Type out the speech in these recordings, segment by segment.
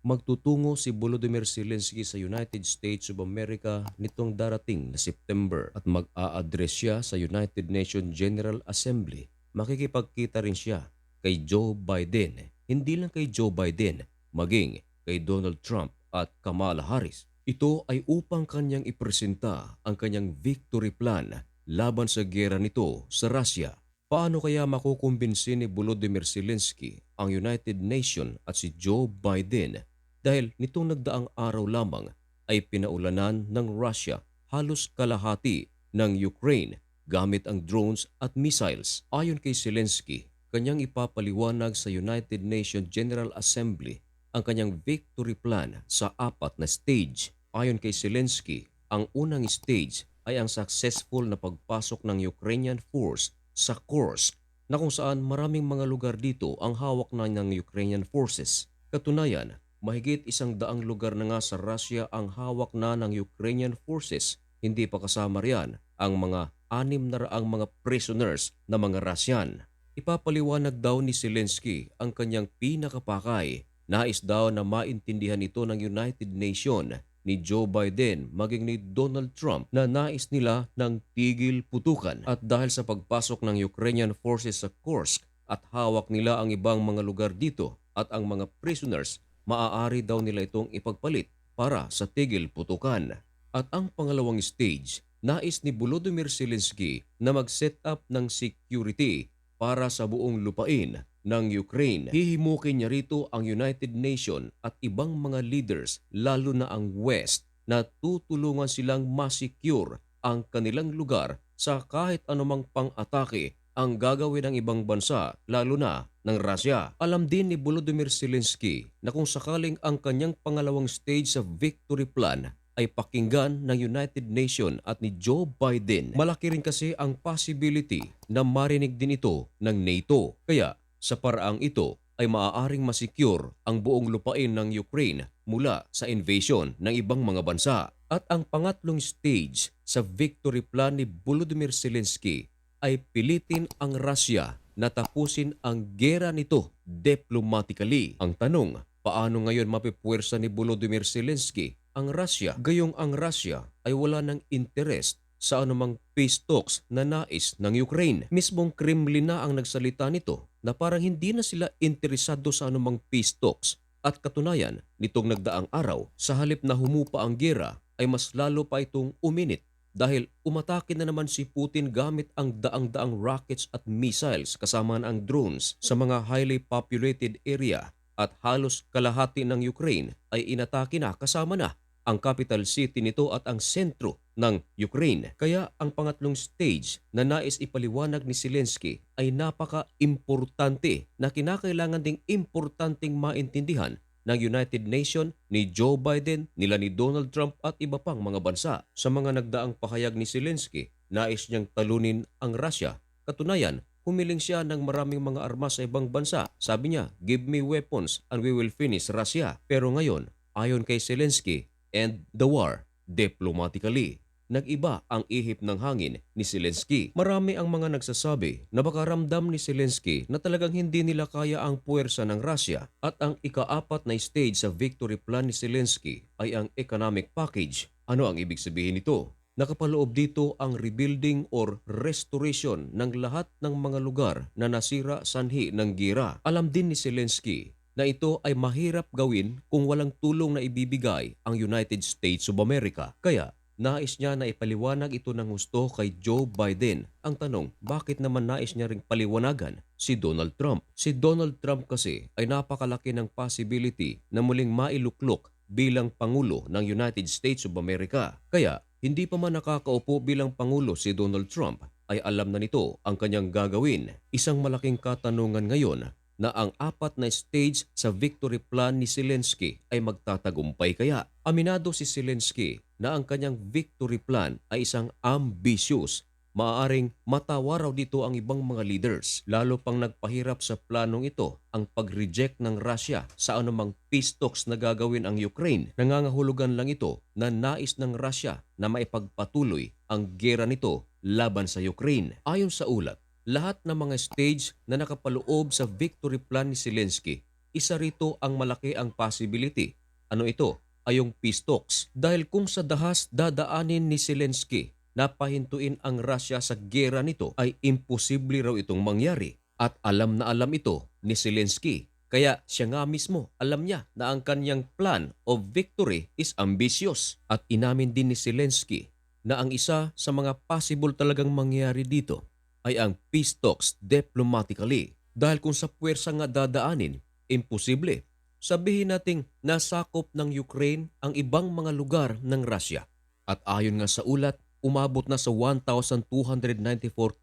magtutungo si Volodymyr Zelensky sa United States of America nitong darating na September at mag-a-address siya sa United Nations General Assembly. Makikipagkita rin siya kay Joe Biden. Hindi lang kay Joe Biden, maging kay Donald Trump at Kamala Harris. Ito ay upang kanyang ipresenta ang kanyang victory plan laban sa gera nito sa Russia. Paano kaya makukumbinsi ni Volodymyr Zelensky ang United Nation at si Joe Biden dahil nitong nagdaang araw lamang ay pinaulanan ng Russia halos kalahati ng Ukraine gamit ang drones at missiles. Ayon kay Zelensky, kanyang ipapaliwanag sa United Nations General Assembly ang kanyang victory plan sa apat na stage. Ayon kay Zelensky, ang unang stage ay ang successful na pagpasok ng Ukrainian force sa Kursk na kung saan maraming mga lugar dito ang hawak na ng Ukrainian forces. Katunayan, mahigit isang daang lugar na nga sa Russia ang hawak na ng Ukrainian forces. Hindi pa kasama riyan ang mga anim na raang mga prisoners na mga Russian. Ipapaliwanag daw ni Zelensky ang kanyang pinakapakay. Nais daw na maintindihan ito ng United Nation ni Joe Biden maging ni Donald Trump na nais nila ng tigil putukan at dahil sa pagpasok ng Ukrainian forces sa Kursk at hawak nila ang ibang mga lugar dito at ang mga prisoners maaari daw nila itong ipagpalit para sa tigil putukan. At ang pangalawang stage, nais ni Volodymyr Zelensky na mag-set up ng security para sa buong lupain ng Ukraine. Hihimukin niya rito ang United Nation at ibang mga leaders lalo na ang West na tutulungan silang masecure ang kanilang lugar sa kahit anumang pang-atake ang gagawin ng ibang bansa lalo na ng Russia. Alam din ni Volodymyr Zelensky na kung sakaling ang kanyang pangalawang stage sa victory plan ay pakinggan ng United Nation at ni Joe Biden. Malaki rin kasi ang possibility na marinig din ito ng NATO. Kaya sa paraang ito ay maaaring masecure ang buong lupain ng Ukraine mula sa invasion ng ibang mga bansa. At ang pangatlong stage sa victory plan ni Volodymyr Zelensky ay pilitin ang Russia na tapusin ang gera nito diplomatically. Ang tanong, paano ngayon mapipuwersa ni Volodymyr Zelensky ang Russia? Gayong ang Russia ay wala ng interest sa anumang peace talks na nais ng Ukraine. Mismong Kremlin na ang nagsalita nito na parang hindi na sila interesado sa anumang peace talks. At katunayan, nitong nagdaang araw, sa halip na humupa ang gera, ay mas lalo pa itong uminit dahil umatake na naman si Putin gamit ang daang-daang rockets at missiles kasama ang drones sa mga highly populated area at halos kalahati ng Ukraine ay inatake na kasama na ang capital city nito at ang sentro ng Ukraine. Kaya ang pangatlong stage na nais ipaliwanag ni Zelensky ay napaka-importante na kinakailangan ding importanteng maintindihan ng United Nation, ni Joe Biden, nila ni Donald Trump at iba pang mga bansa. Sa mga nagdaang pahayag ni Zelensky, nais niyang talunin ang Russia. Katunayan, humiling siya ng maraming mga armas sa ibang bansa. Sabi niya, give me weapons and we will finish Russia. Pero ngayon, ayon kay Zelensky, end the war diplomatically. Nag-iba ang ihip ng hangin ni Zelensky. Marami ang mga nagsasabi na baka ramdam ni Zelensky na talagang hindi nila kaya ang puwersa ng Russia at ang ikaapat na stage sa victory plan ni Zelensky ay ang economic package. Ano ang ibig sabihin nito? Nakapaloob dito ang rebuilding or restoration ng lahat ng mga lugar na nasira sanhi ng gira. Alam din ni Zelensky na ito ay mahirap gawin kung walang tulong na ibibigay ang United States of America. Kaya nais niya na ipaliwanag ito ng gusto kay Joe Biden. Ang tanong, bakit naman nais niya ring paliwanagan si Donald Trump? Si Donald Trump kasi ay napakalaki ng possibility na muling mailuklok bilang Pangulo ng United States of America. Kaya hindi pa man nakakaupo bilang Pangulo si Donald Trump ay alam na nito ang kanyang gagawin. Isang malaking katanungan ngayon na ang apat na stage sa victory plan ni Zelensky ay magtatagumpay kaya. Aminado si Zelensky na ang kanyang victory plan ay isang ambitious. Maaaring matawa raw dito ang ibang mga leaders, lalo pang nagpahirap sa planong ito ang pag-reject ng Russia sa anumang peace talks na gagawin ang Ukraine. Nangangahulugan lang ito na nais ng Russia na maipagpatuloy ang gera nito laban sa Ukraine. Ayon sa ulat, lahat ng mga stage na nakapaloob sa victory plan ni Zelensky isa rito ang malaki ang possibility. Ano ito? Ay yung peace talks. Dahil kung sa dahas dadaanin ni Zelensky na pahintuin ang Russia sa gera nito ay imposible raw itong mangyari. At alam na alam ito ni Zelensky. Kaya siya nga mismo alam niya na ang kanyang plan of victory is ambitious. At inamin din ni Zelensky na ang isa sa mga possible talagang mangyari dito ay ang peace talks diplomatically. Dahil kung sa puwersa nga dadaanin, imposible. Sabihin nating nasakop ng Ukraine ang ibang mga lugar ng Russia. At ayon nga sa ulat, umabot na sa 1,294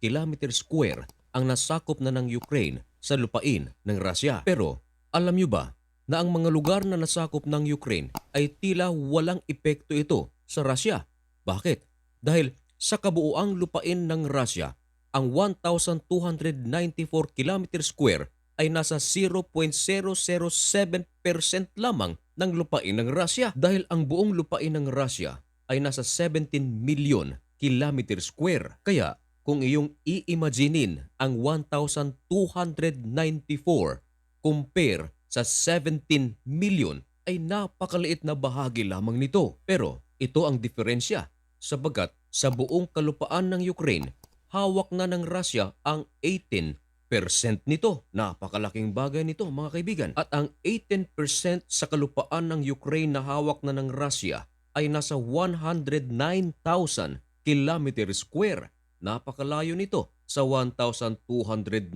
km square ang nasakop na ng Ukraine sa lupain ng Russia. Pero alam nyo ba na ang mga lugar na nasakop ng Ukraine ay tila walang epekto ito sa Russia? Bakit? Dahil sa kabuuang lupain ng Russia, ang 1,294 km square ay nasa 0.007% lamang ng lupain ng Russia dahil ang buong lupain ng Russia ay nasa 17 million kilometer square. Kaya kung iyong iimaginin ang 1,294 compare sa 17 million ay napakaliit na bahagi lamang nito. Pero ito ang diferensya sabagat sa buong kalupaan ng Ukraine, hawak na ng Russia ang 18% nito. Napakalaking bagay nito mga kaibigan. At ang 18% sa kalupaan ng Ukraine na hawak na ng Russia ay nasa 109,000 kilometer square. Napakalayo nito sa 1,294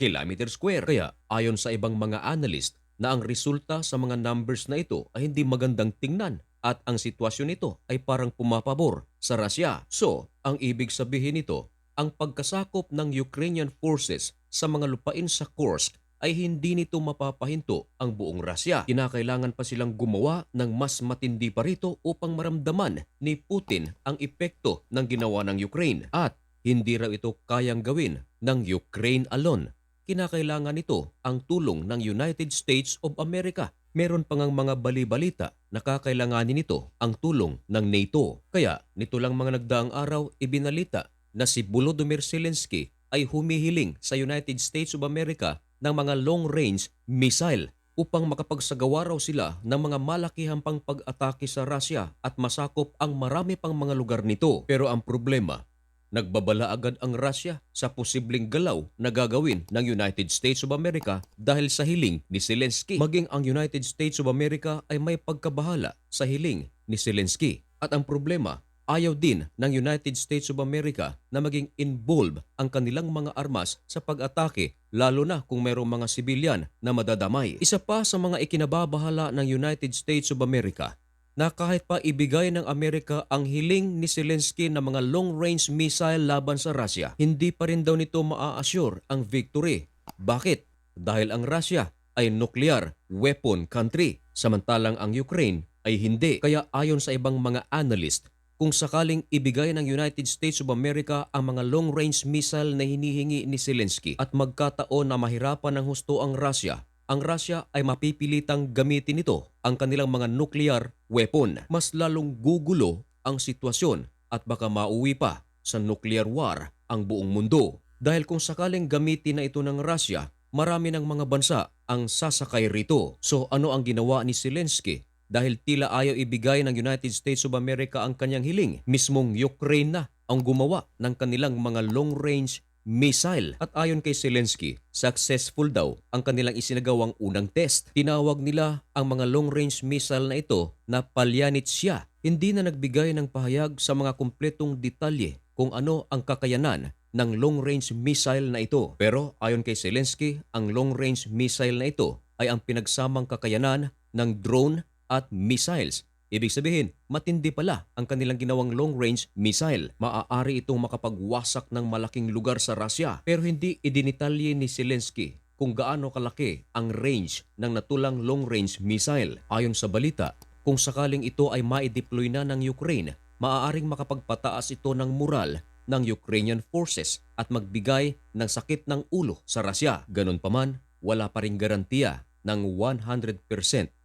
kilometer square. Kaya ayon sa ibang mga analyst na ang resulta sa mga numbers na ito ay hindi magandang tingnan at ang sitwasyon nito ay parang pumapabor sa Russia. So, ang ibig sabihin nito, ang pagkasakop ng Ukrainian forces sa mga lupain sa Kursk ay hindi nito mapapahinto ang buong Russia. Kinakailangan pa silang gumawa ng mas matindi pa rito upang maramdaman ni Putin ang epekto ng ginawa ng Ukraine. At hindi raw ito kayang gawin ng Ukraine alone. Kinakailangan nito ang tulong ng United States of America. Meron pang ang mga bali-balita na kakailanganin nito ang tulong ng NATO. Kaya nito lang mga nagdaang araw ibinalita na si Volodymyr Zelensky ay humihiling sa United States of America ng mga long-range missile upang makapagsagawa raw sila ng mga malakihang pang pag-atake sa Russia at masakop ang marami pang mga lugar nito. Pero ang problema, nagbabala agad ang Russia sa posibleng galaw na gagawin ng United States of America dahil sa hiling ni Zelensky. Maging ang United States of America ay may pagkabahala sa hiling ni Zelensky. At ang problema, ayaw din ng United States of America na maging involved ang kanilang mga armas sa pag-atake lalo na kung mayroong mga sibilyan na madadamay. Isa pa sa mga ikinababahala ng United States of America na kahit pa ibigay ng Amerika ang hiling ni Zelensky na mga long-range missile laban sa Russia, hindi pa rin daw nito maa-assure ang victory. Bakit? Dahil ang Russia ay nuclear weapon country, samantalang ang Ukraine ay hindi. Kaya ayon sa ibang mga analyst, kung sakaling ibigay ng United States of America ang mga long-range missile na hinihingi ni Zelensky at magkataon na mahirapan ng husto ang Russia, ang Russia ay mapipilitang gamitin ito ang kanilang mga nuclear weapon. Mas lalong gugulo ang sitwasyon at baka mauwi pa sa nuclear war ang buong mundo. Dahil kung sakaling gamitin na ito ng Russia, marami ng mga bansa ang sasakay rito. So ano ang ginawa ni Zelensky? Dahil tila ayaw ibigay ng United States of America ang kanyang hiling, mismong Ukraine na ang gumawa ng kanilang mga long-range missile. At ayon kay Zelensky, successful daw ang kanilang isinagawang unang test. Tinawag nila ang mga long-range missile na ito na Palyanitsya. Hindi na nagbigay ng pahayag sa mga kumpletong detalye kung ano ang kakayanan ng long-range missile na ito. Pero ayon kay Zelensky, ang long-range missile na ito ay ang pinagsamang kakayanan ng drone at missiles. Ibig sabihin, matindi pala ang kanilang ginawang long-range missile. Maaari itong makapagwasak ng malaking lugar sa Russia. Pero hindi idinitalye ni Zelensky kung gaano kalaki ang range ng natulang long-range missile. Ayon sa balita, kung sakaling ito ay ma-deploy na ng Ukraine, maaaring makapagpataas ito ng moral ng Ukrainian forces at magbigay ng sakit ng ulo sa Russia. Ganon pa man, wala pa ring garantiya ng 100%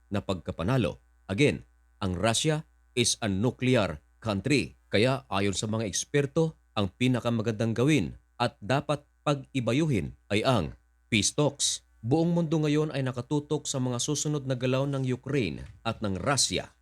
na pagkapanalo. Again, ang Russia is a nuclear country. Kaya ayon sa mga eksperto, ang pinakamagandang gawin at dapat pag-ibayuhin ay ang peace talks. Buong mundo ngayon ay nakatutok sa mga susunod na galaw ng Ukraine at ng Russia